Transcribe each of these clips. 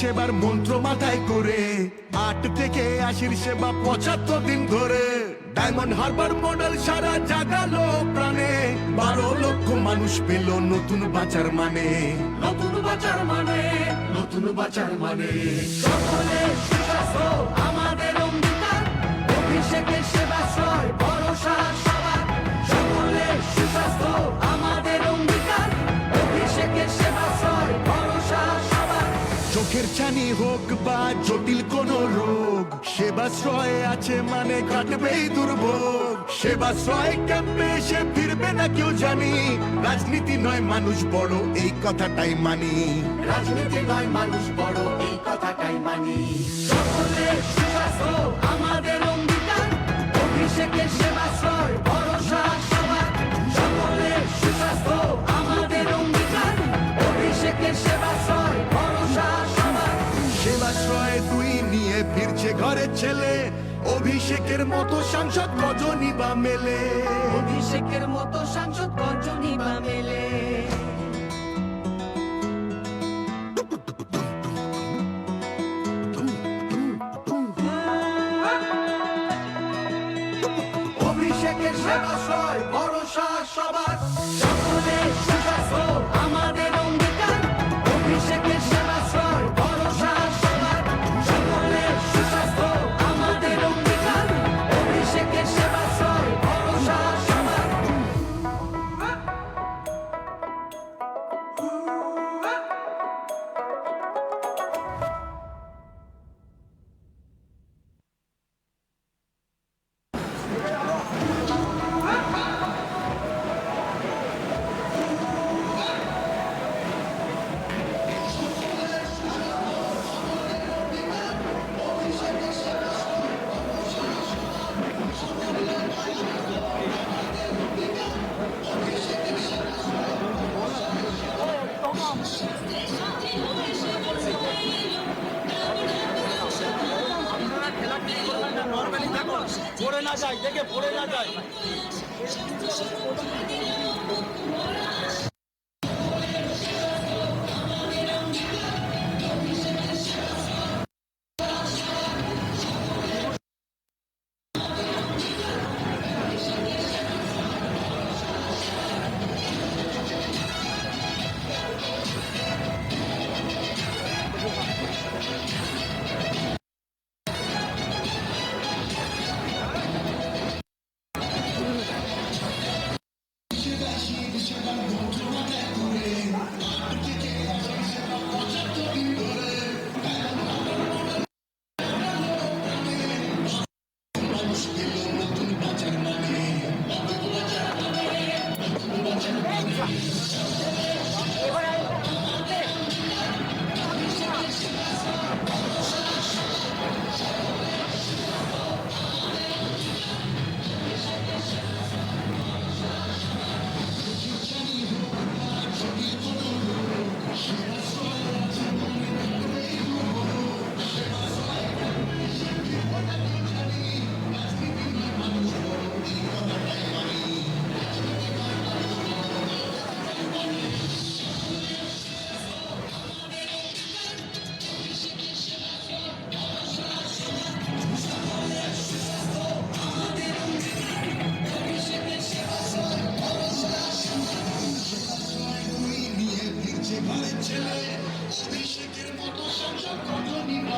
সেবার মন্ত্র মাথায় করে। আট থেকে আশির সেবা পঁচাত্তর দিন ধরে। ডায়মন্ড হারবার মডেল সারা জাগালো প্রাণে। বারো লক্ষ মানুষ পেল নতুন বাঁচার মানে। নতুন বাজার মানে নতুন বাজার মানে। সকলে সুস্বাস্থ্য, আমাদের অঙ্গীকার। অভিষেকের সেবাশ্রয় ভরসা সবার। সকলে সুস্বাস্থ্য চোখের ছানি হোক বা জটিল কোন রোগ, সেবাশ্রয় আছে মানে কাটবেই দুর্ভোগ। সেবাশ্রয় ক্যাম্পে এসে ফিরবে না কেউ জানি, রাজনীতি নয় মানুষ বড়, এই কথাটাই মানি। রাজনীতি নয় মানুষ বড়, এই কথাটাই মানি। আমাদের অঙ্গীকার, অভিষেকের ছেলে অভিষেকের মতো সাংসদ কজনই বা মেলে? অভিষেকের মতো সাংসদ কজনই বা মেলে? অভিষেকের সেবাশ্রয় ভরসা সবার। পড়ে না যায় দেখে পড়ে না যায়।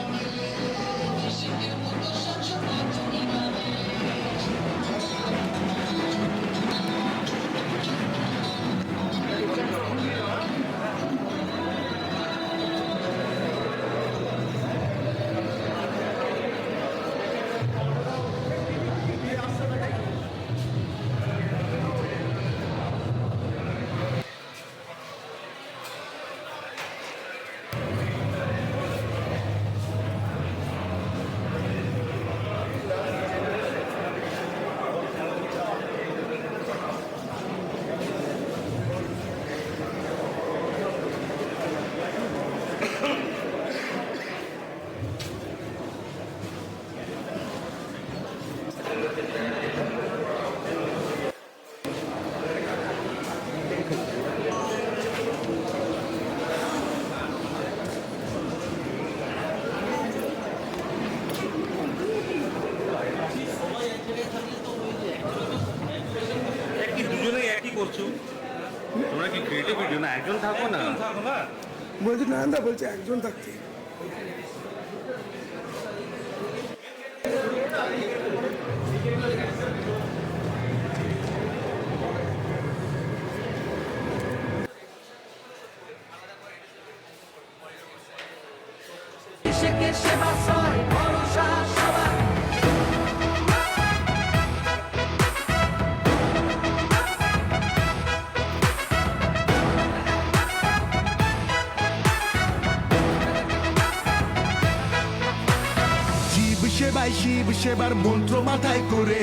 Thank you. বলছি নারায়ণদা বলছে একজন থাকতে। সেবায় শিব সেবার মন্ত্র মাথায় করে।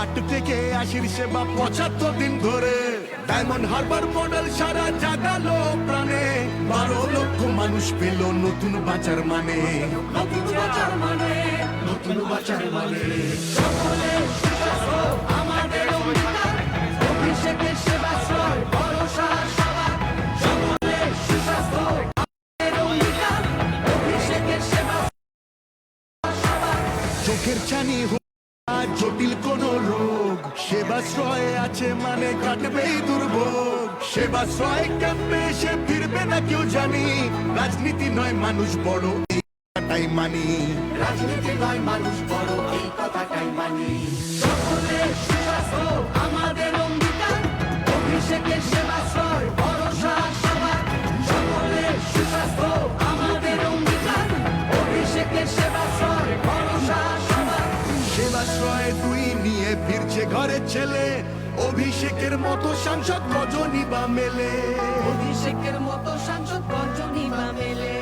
আট থেকে আশির সেবা পঁচাত্তর দিন ধরে। ডায়মন্ড হারবার মডেল সারা জাগালো প্রাণে। বারো লক্ষ মানুষ পেল নতুন বাঁচার মানে। নতুন বাঁচার মানে নতুন বাঁচার মানে। জটিল কোন রোগ। সেবাশ্রয় আছে মানে কাটবেই দুর্ভোগ। সেবাশ্রয় ক্যাম্পে সে ফিরবে না কেউ জানি। রাজনীতি নয় মানুষ বড়, এই কথাটাই মানি। রাজনীতি নয় মানুষ বড়, এই কথাটাই মানি। অভিষেকের মতো সাংসদ রজনী বা মেলে? অভিষেকের মতো সাংসদ কজনই বা মেলে?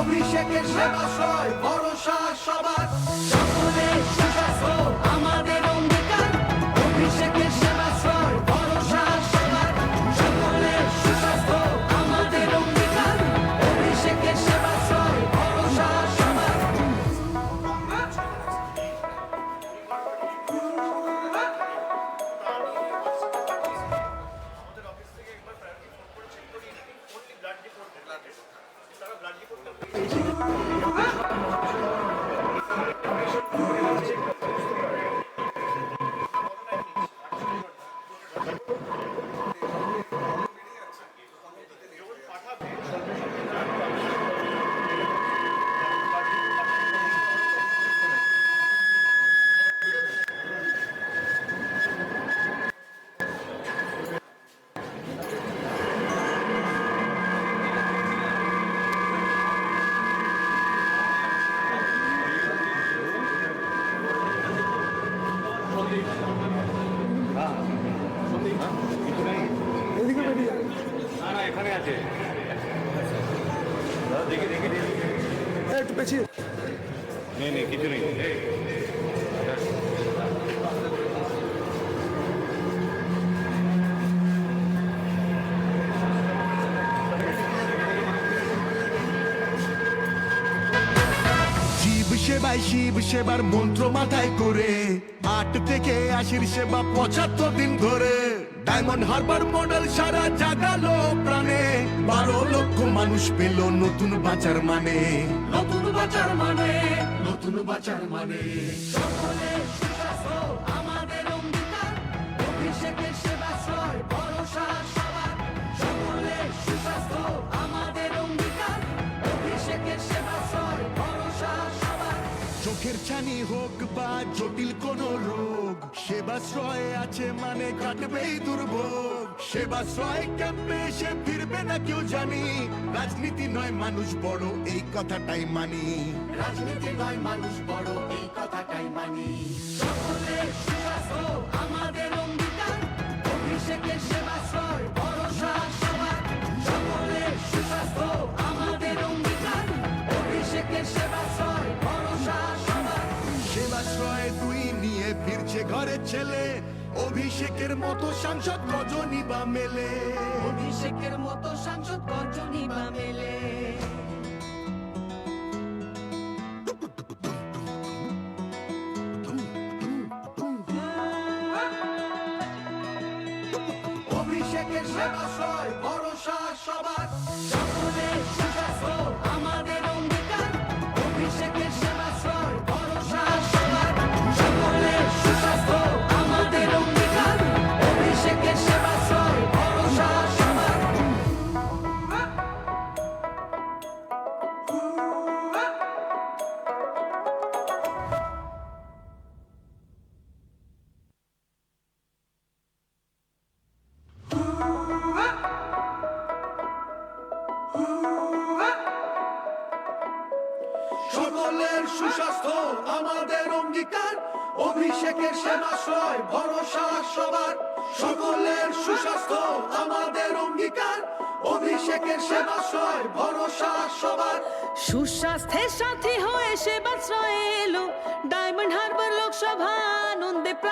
অভিষেকের সেবাশ্রয় ভরসা সবার একটু পেছিয়ে। নেই নেই কিছু নেই। সেবায় শিব সেবার মন্ত্র মাথায় করে আট থেকে আশির সেবা পঁচাত্তর দিন ধরে। ডায়মন্ড হারবার মডেল সারা জাগালো প্রাণে। বারো লক্ষ মানুষ পেল নতুন বাঁচার মানে। নতুন বাঁচার মানে নতুন বাঁচার মানে। চোখের ছানি হোক বা জটিল কোন সেবাশ্রয় আছে মানে কাটবেই দুর্ভোগ। সেবাশ্রয় ক্যাম্পে এসে ফিরবে না কেউ জানি। রাজনীতি নয় মানুষ বড়, এই কথাটাই মানি। রাজনীতি নয় মানুষ বড়, এই কথাটাই মানি। ছেলে অভিষেকের মতো সাংসদ রজনী বা মেলে? অভিষেকের মতো সাংসদ গর্জনী বা মেলে? অভিষেকের সেবাশ্রয় ভরসা সবার।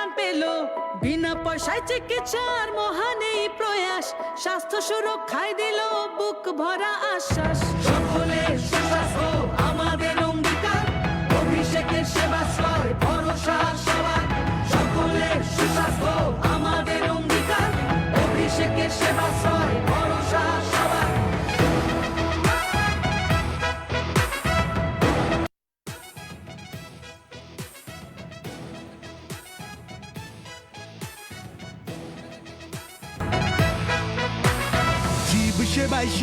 প্রাণ পেল। বিনা পয়সায় চিকিৎসার মহান এই প্রয়াস, স্বাস্থ্য সুরক্ষায় দিল বুক ভরা আশ্বাস। সকলের সুস্বাস্থ্য আমাদের অঙ্গীকার। অভিষেকের সেবাশ্রয় ভরসা সবার। সকলের সুস্বাস্থ্য আমাদের অঙ্গীকার। অভিষেকের সেবাশ্রয় ভরসা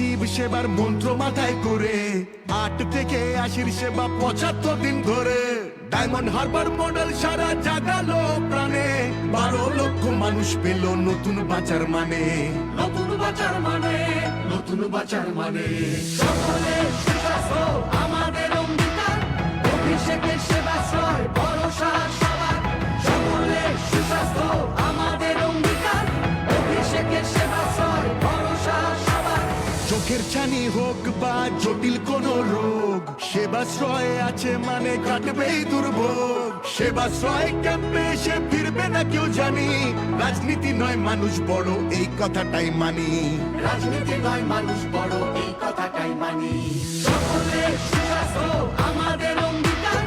শিব সেবার মন্ত্র মাথায় করে। আট থেকে আশির সেবা পঁচাত্তর দিন ধরে। ডায়মন্ড হারবার মডেল সারা জাগালো প্রাণে। বারো লক্ষ মানুষ পেল নতুন বাঁচার মানে। নতুন বাঁচার মানে নতুন বাঁচার মানে। সকলের আমাদের অঙ্গীকার। অভিষেকের সেবাশ্রয় ভরসা চোখের হোক বা জটিল কোন রোগ, সেবাশ্রয় আছে মানে কাটবেই দুর্ভোগ। সেবাশ্রয় ক্যাম্পে এসে ফিরবে না কেউ জানি, রাজনীতি নয় মানুষ বড়, এই কথাটাই মানি। রাজনীতি নয় মানুষ বড়, এই কথাটাই মানি। সকলের আমাদের অঙ্গীকার।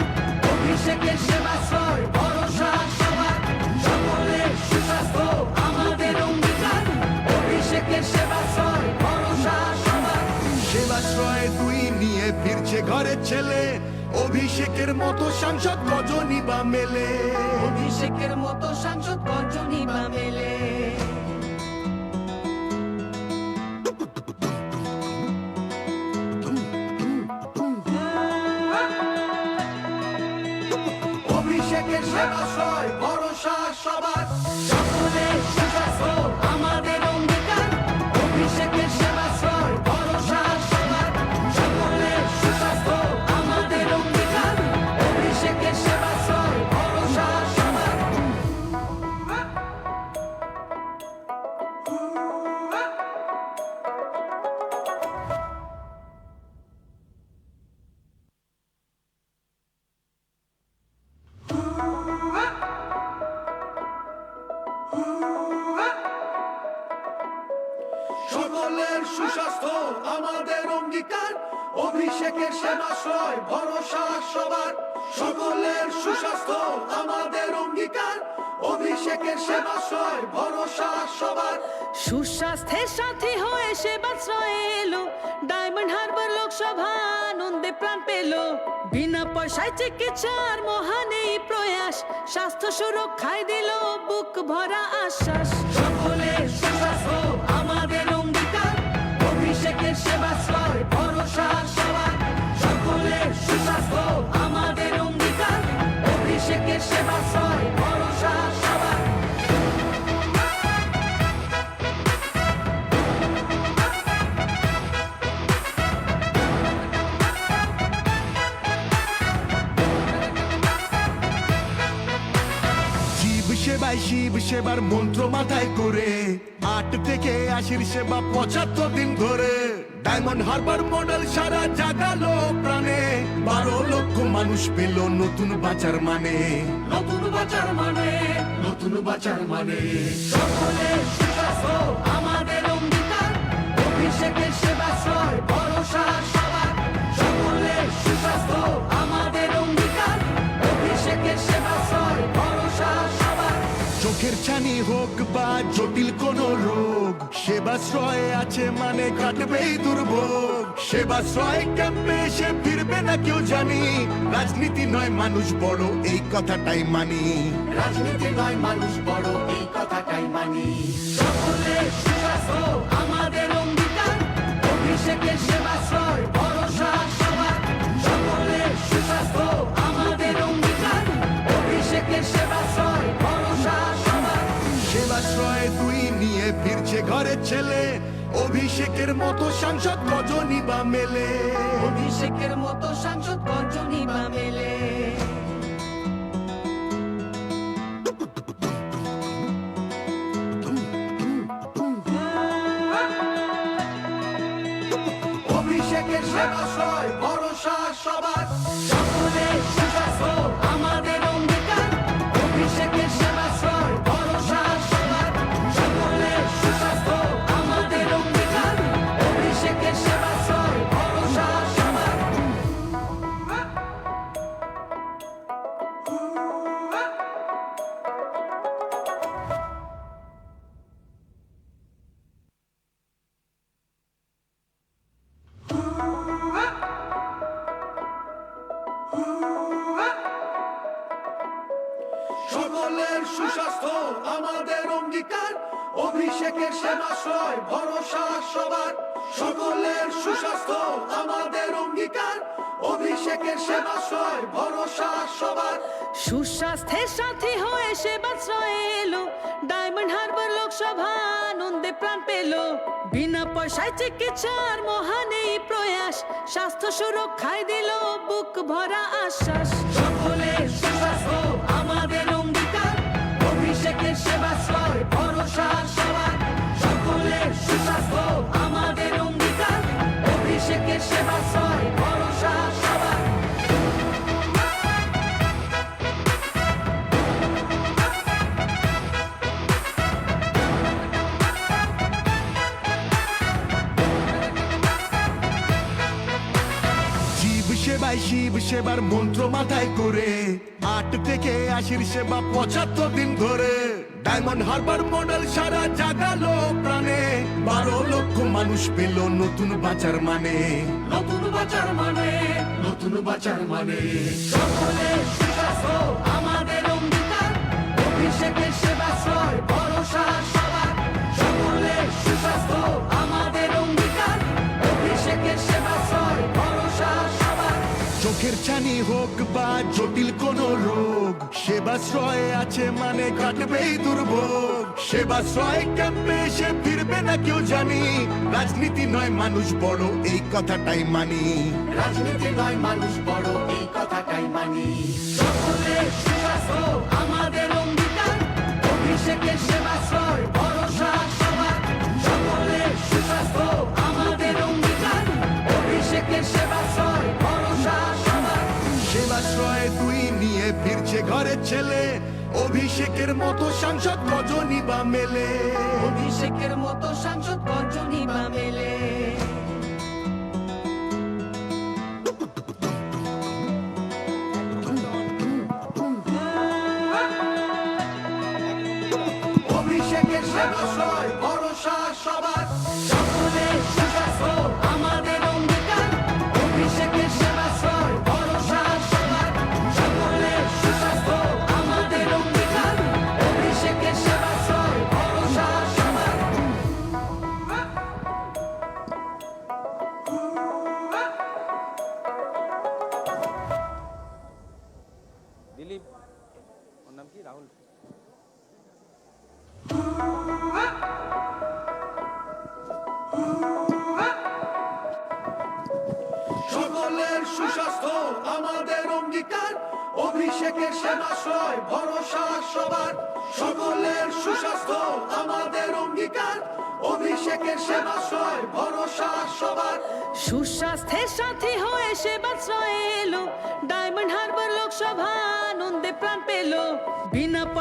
অভিষেকের সেবাশ্রয়, ভরসা সবার। সুস্বাস্থ্য আমাদের অঙ্গীকার। অভিষেকের সেবাশ্রয় ঘরের ছেলে অভিষেকের মতো সাংসদ কজনই বা মেলে? অভিষেকের মতো সাংসদ কজনই বা মেলে? অভিষেকের সেবাশ্রয় অভিষেকের সেবাশ্রয় ভরসা সবার। সকলের সুস্বাস্থ্য আমাদের অঙ্গীকার। অভিষেকের সেবাশ্রয় ভরসা সবার। সুস্বাস্থ্যের সাথী হয়ে সেবাশ্রয়ে এলো। ডায়মন্ড হারবার লোকসভা আনন্দে প্রাণ পেল। বিনা পয়সায় চিকিৎসার মহান এই প্রয়াস, স্বাস্থ্য সুরক্ষায় দিল বুক ভরা আশ্বাস। সকলের শিব সেবার মন্ত্র মাথায় করে আট থেকে আশির সেবা পঁচাত্তর দিন ধরে। ডায়মন্ড হারবার মডেল সারা জাগালো প্রাণে। বারো লক্ষ মানুষ পেল নতুন বাঁচার মানে। নতুন বাঁচার মানে নতুন বাঁচার মানে। সকলের আমাদের অঙ্গীকার। অভিষেকের সেবাশ্রয়, ভরসা সবার। সকলের সুস্বাস্থ্য, আমাদের অঙ্গীকার। অভিষেকের সেবাশ্রয়, ভরসা সবার। চোখের ছানি হোক বা জটিল কোন রোগ সেবাশ্রয় আছে মানে কাটবেই দুর্ভোগ। সেবাশ্রয় ক্যাম্পে এসে ফিরবে না কেউ জানি। রাজনীতি নয় মানুষ বড়, এই কথাটাই মানি। রাজনীতি নয় মানুষ বড়, এই কথাটাই মানি। সকলের আমাদের অঙ্গীকার। অভিষেকের ছেলে অভিষেকের মতো সাংসদ কজনই বা মেলে? অভিষেকের মতো সাংসদ কজনই বা মেলে? অভিষেকের সেবা লোকসভা প্রাণ পেল। বিনা পয়সায় চিকিৎসার মহান এই প্রয়াস, স্বাস্থ্য সুরক্ষায় দিল বুক ভরা আশ্বাস। সকলের সুস্বাস্থ্য আমাদের অঙ্গীকার, অভিষেকের সেবা ভরসা সেবার মন্ত্র মাথায় করে। আট থেকে আশির সেবা পঁচাত্তর দিন ধরে। ডায়মন্ড হারবার মডেল সারা জাগালো প্রাণে। বারো লক্ষ মানুষ পেল নতুন বাঁচার মানে। নতুন বাজার মানে নতুন বাজার মানে। সকলের আমাদের অঙ্গীকার। অভিষেকের সেবাশ্রয় ভরসা সবার। সুস্বাস্থ্য চোখের ছানি হোক বা জটিল কোন রোগ, সেবাশ্রয় আছে মানে কাটবেই দুর্ভোগ। সেবাশ্রয় ক্যাম্পে এসে ফিরবে না কেউ জানি। রাজনীতি নয় মানুষ বড়, এই কথাটাই মানি। রাজনীতি নয় মানুষ বড়, এই কথাটাই মানি। সকলের সুস্বাস্থ্য আমাদের অঙ্গীকার। অভিষেকের অভিষেকের মতো সাংসদ কজনই বা মেলে? অভিষেকের মতো সাংসদ কজনই বা মেলে? অভিষেকের সেবাশ্রয় ভরসা সবার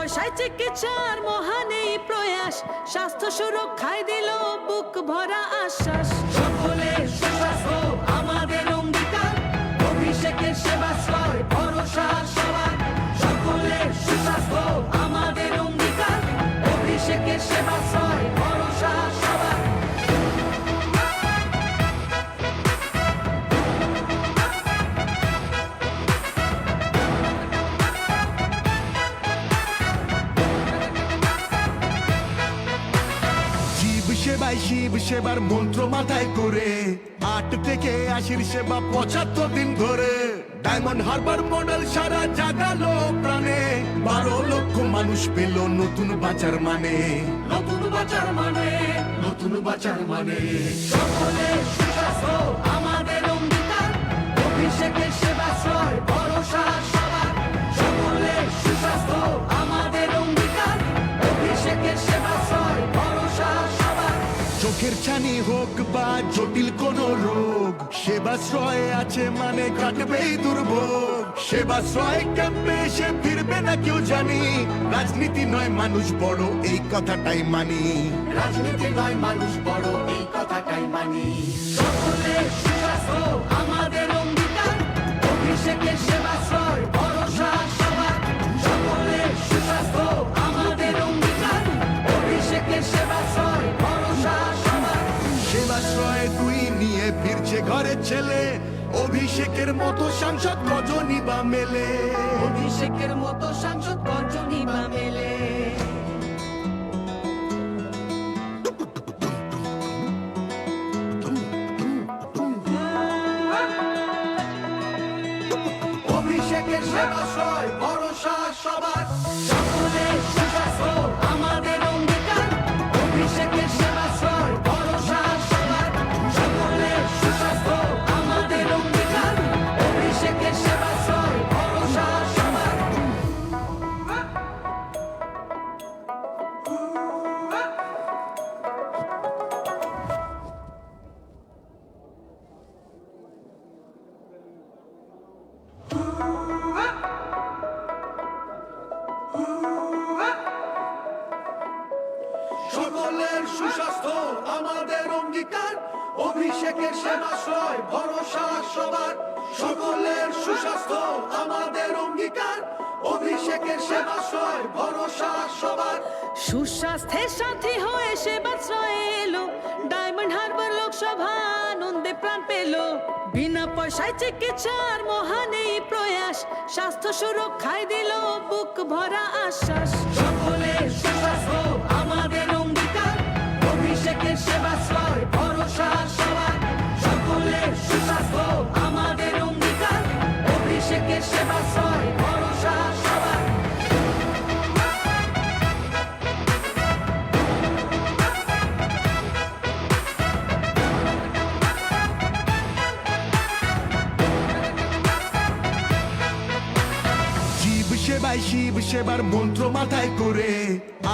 পয়সায় চিকিৎসার মহান এই প্রয়াস। স্বাস্থ্য সুরক্ষায় দিল বুক ভরা আশ্বাস। সকলের সেবা আমাদের অঙ্গীকার। অভিষেকের সেবাশ্রয় ভরসা সবার সেবার মন্ত্র মাথায় করে। আট থেকে আশির সেবা পঁচাত্তর দিন ধরে। ডায়মন্ড হারবার মডেল সারা জাগালো প্রাণে। বারো লক্ষ মানুষ পেল নতুন বাজার মানে। নতুন বাজার মানে নতুন বাজার মানে। সকলে সুস্বাস্থ্য হোক বা জটিল কোন রোগ, সেবাশ্রয় আছে মানে কাটবেই দুর্ভোগ। সেবাশ্রয় ক্যাম্পে এসে ফিরবে না কেউ জানি। রাজনীতি নয় মানুষ বড়, এই কথাটাই মানি। রাজনীতি নয় মানুষ বড়, এই কথাটাই মানি। অভিষেকের মতো সাংসদ কজনই বা মেলে? অভিষেকের মতো সাংসদ কজনই বা মেলে? অভিষেকের সেবাশ্রয় ভরসা সবার সেবাশ্রয় ভরসা সবার। সকলের সুস্বাস্থ্য আমাদের অঙ্গীকার। অভিষেকের সেবাশ্রয় ভরসা সবার। সুস্বাস্থ্যের সাথী হয়ে সেবাশ্রয়ে এলো। ডায়মন্ড হারবার লোকসভা আনন্দে প্রাণ পেল। বিনা পয়সায় চিকিৎসার মহান এই প্রয়াস স্বাস্থ্য সুরক্ষায় দিল বুক ভরা আশ্বাস। সকলের সুস্বাস্থ্য শিব সেবার মন্ত্র মাথায় করে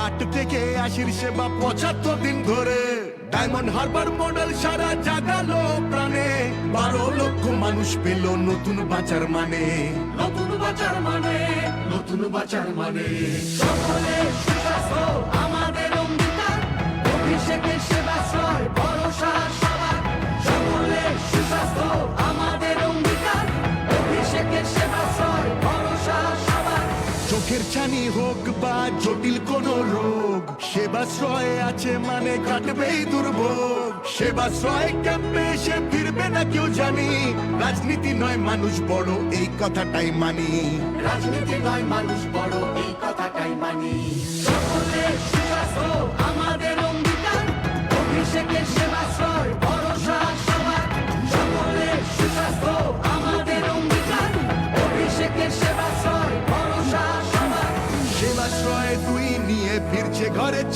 আট থেকে আশির সেবা পঁচাত্তর দিন ধরে। ডায়মন্ড হারবার মডেল সারা জাগালো প্রাণে। বারো লক্ষ মানুষ পেল নতুন বাজার মানে। নতুন বাজার মানে নতুন বাজার মানে। সকলে আমাদের অঙ্গীকার। অভিষেকের সেবাশ্রয় ভরসা চোখের ছানি হোক বা জটিল কোন রোগ, সেবাশ্রয় আছে মানে কাটবেই দুর্ভোগ। সেবাশ্রয় ক্যাম্পে এসে ফিরবে না কেউ জানি। রাজনীতি নয় মানুষ বড়, এই কথাটাই মানি। রাজনীতি নয় মানুষ বড়, এই কথাটাই মানি। আমাদের অঙ্গীকার। অভিষেকের সেবাশ্রয়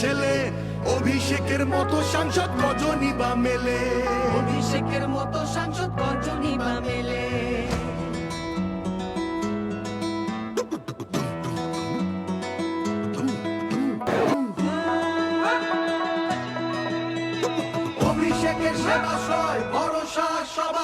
ছেলে অভিষেকের মতো সাংসদ কজনই বা মেলে? অভিষেকের মতো সাংসদ কজনই বা মেলে? অভিষেকের সেবাশ্রয় ভরসা সবার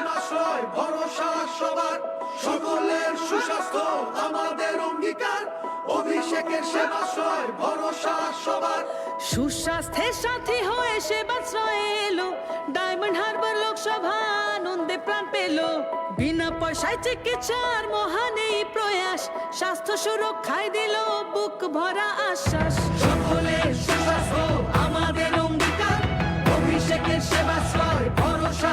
সেবাশ্রয় ভরসা, সবার সকলের সুস্বাস্থ্য আমাদের অঙ্গীকার। অভিষেকের সেবাশ্রয়, ভরসা, সবার। সুস্বাস্থ্যের সাথী হয়ে সেবাশ্রয়ে এলো। ডায়মন্ড হারবার লোকসভা আনন্দে প্রাণ পেল। বিনা পয়সায় চিকিৎসার মহান এই প্রয়াস, স্বাস্থ্য সুরক্ষায় দিল বুক ভরা আশ্বাস। সকলের সুস্বাস্থ্য আমাদের অঙ্গীকার। অভিষেকের সেবাশ্রয়, ভরসা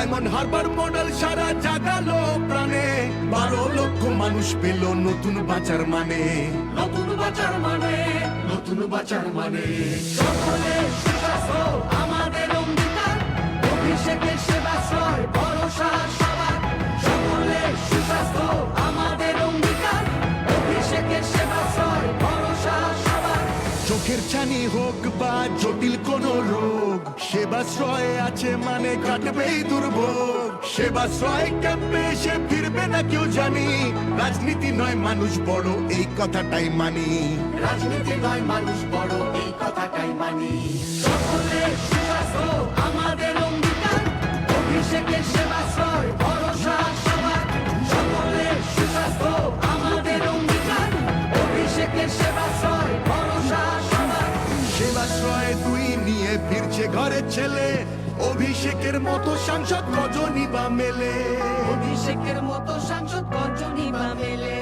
ডায়মন্ড হারবার মডেল সারা জাগালো প্রাণে। বারো লক্ষ মানুষ পেল নতুন বাঁচার মানে। নতুন বাঁচার মানে নতুন বাঁচার মানে। সকলে সুস্বাস্থ্য আমাদের অঙ্গীকার। অভিষেকের সেবাশ্রয় ভরসা সেবাশ্রয় আছে মানে কাটবেই দুর্ভোগ। সেবাশ্রয় ক্যাম্পে এসে ফিরবে না কেউ জানি। রাজনীতি নয় মানুষ বড়, এই কথাটাই মানি। রাজনীতি নয় মানুষ বড়, এই কথাটাই মানি। সকলে সেবাশ্রয় আমাদের অঙ্গীকার। অভিষেকের সেবাশ্রয় ছেলে অভিষেকের মতো সাংসদ কজনই বা মেলে? অভিষেকের মতো সাংসদ কজনই বা মেলে?